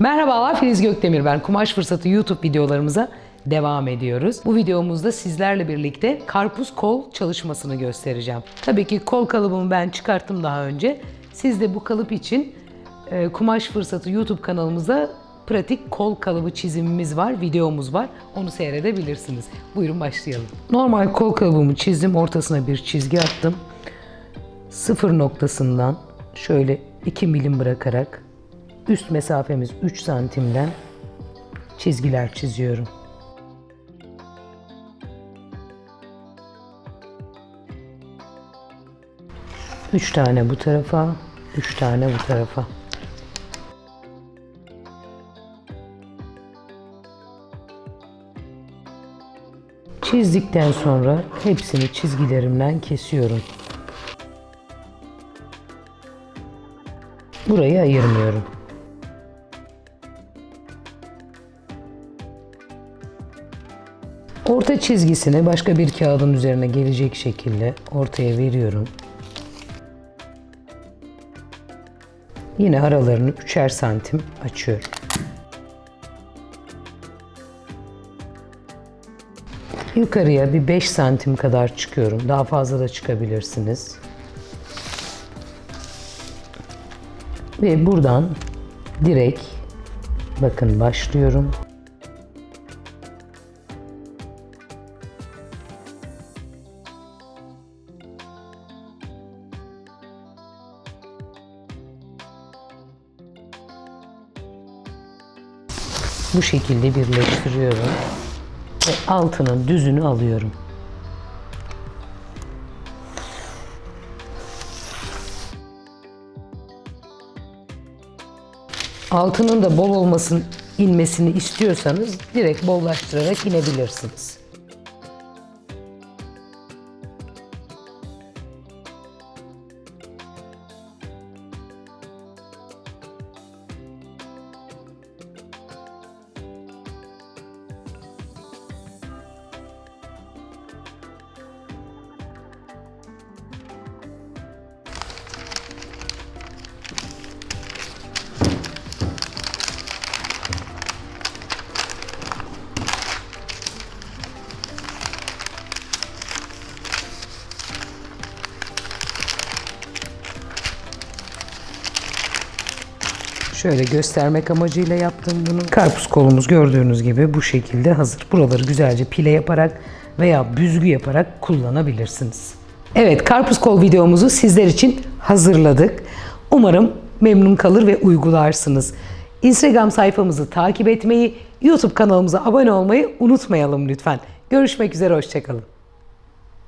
Merhabalar Filiz Gökdemir ben. Kumaş Fırsatı YouTube videolarımıza devam ediyoruz. Bu videomuzda sizlerle birlikte karpuz kol çalışmasını göstereceğim. Tabii ki kol kalıbımı ben çıkarttım daha önce. Siz de bu kalıp için e, Kumaş Fırsatı YouTube kanalımızda pratik kol kalıbı çizimimiz var, videomuz var. Onu seyredebilirsiniz. Buyurun başlayalım. Normal kol kalıbımı çizdim. Ortasına bir çizgi attım. Sıfır noktasından şöyle 2 milim bırakarak üst mesafemiz 3 santimden çizgiler çiziyorum. Üç tane bu tarafa, üç tane bu tarafa. Çizdikten sonra hepsini çizgilerimden kesiyorum. Burayı ayırmıyorum. Orta çizgisini başka bir kağıdın üzerine gelecek şekilde ortaya veriyorum. Yine aralarını üçer santim açıyorum. Yukarıya bir 5 santim kadar çıkıyorum. Daha fazla da çıkabilirsiniz. Ve buradan direkt bakın başlıyorum. Bu şekilde birleştiriyorum ve altının düzünü alıyorum. Altının da bol olmasın inmesini istiyorsanız direkt bollaştırarak inebilirsiniz. Şöyle göstermek amacıyla yaptım bunu. Karpuz kolumuz gördüğünüz gibi bu şekilde hazır. Buraları güzelce pile yaparak veya büzgü yaparak kullanabilirsiniz. Evet karpuz kol videomuzu sizler için hazırladık. Umarım memnun kalır ve uygularsınız. Instagram sayfamızı takip etmeyi, YouTube kanalımıza abone olmayı unutmayalım lütfen. Görüşmek üzere, hoşçakalın.